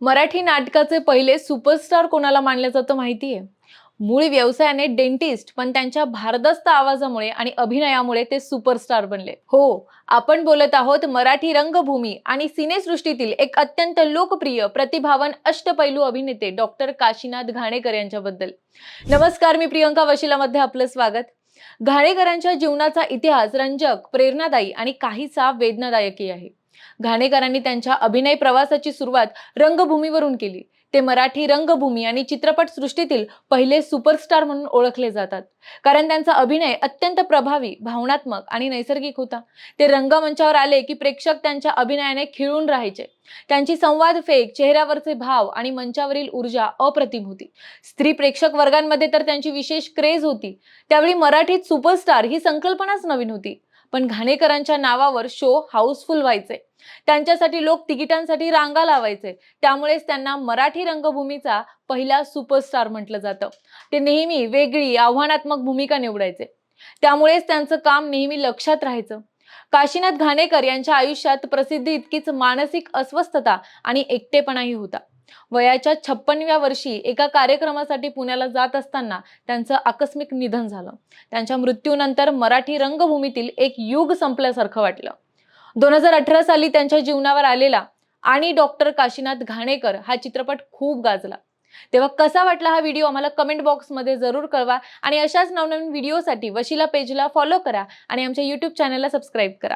मराठी नाटकाचे पहिले सुपरस्टार कोणाला मानलं जातं माहिती आहे मूळ व्यवसायाने डेंटिस्ट पण त्यांच्या भारदस्त आवाजामुळे आणि अभिनयामुळे ते सुपरस्टार बनले. हो आपण बोलत आहोत मराठी रंगभूमी आणि सिनेसृष्टीतील एक अत्यंत लोकप्रिय प्रतिभावान अष्टपैलू अभिनेते डॉक्टर काशीनाथ घाणेकर यांच्याबद्दल. नमस्कार मी प्रियंका वशिलामध्ये आपलं स्वागत. घाणेकरांच्या जीवनाचा इतिहास रंजक प्रेरणादायी आणि काहीसा वेदनादायकही आहे. घाणेकरांनी त्यांच्या अभिनय प्रवासाची सुरुवात रंगभूमीवरून केली. ते मराठी रंगभूमी आणि चित्रपट सृष्टीतील पहिले सुपरस्टार म्हणून ओळखले जातात. कारण त्यांचा अभिनय अत्यंत प्रभावी भावनात्मक आणि नैसर्गिक होता. ते रंगमंचावर आले की प्रेक्षक त्यांच्या अभिनयाने खिळून राहायचे. त्यांची संवाद फेक चेहऱ्यावरचे भाव आणि मंचावरील ऊर्जा अप्रतिम होती. स्त्री प्रेक्षक वर्गांमध्ये तर त्यांची विशेष क्रेज होती. त्यावेळी मराठीत सुपरस्टार ही संकल्पनाच नवीन होती. पण घाणेकरांच्या नावावर शो हाऊसफुल व्हायचे. त्यांच्यासाठी लोक तिकिटांसाठी रांगा लावायचे. त्यामुळेच त्यांना मराठी रंगभूमीचा पहिला सुपरस्टार म्हटलं जातं. ते नेहमी वेगळी आव्हानात्मक भूमिका निवडायचे. त्यामुळेच त्यांचं काम नेहमी लक्षात राहायचं. काशीनाथ घाणेकर यांच्या आयुष्यात प्रसिद्धी इतकीच मानसिक अस्वस्थता आणि एकटेपणाही होता. वयाच्या छप्पनव्या वर्षी एका कार्यक्रमासाठी पुण्याला जात असताना त्यांचं आकस्मिक निधन झालं. त्यांच्या मृत्यूनंतर मराठी रंगभूमीतील एक युग संपल्यासारखं वाटलं. दोन हजार अठरा साली त्यांच्या जीवनावर आलेला आणि डॉक्टर काशीनाथ घाणेकर हा चित्रपट खूप गाजला. तेव्हा कसा वाटला हा व्हिडिओ आम्हाला कमेंट बॉक्समध्ये जरूर कळवा आणि अशाच नवनवीन व्हिडिओसाठी वशिला पेजला फॉलो करा आणि आमच्या यूट्यूब चॅनलला सबस्क्राईब करा.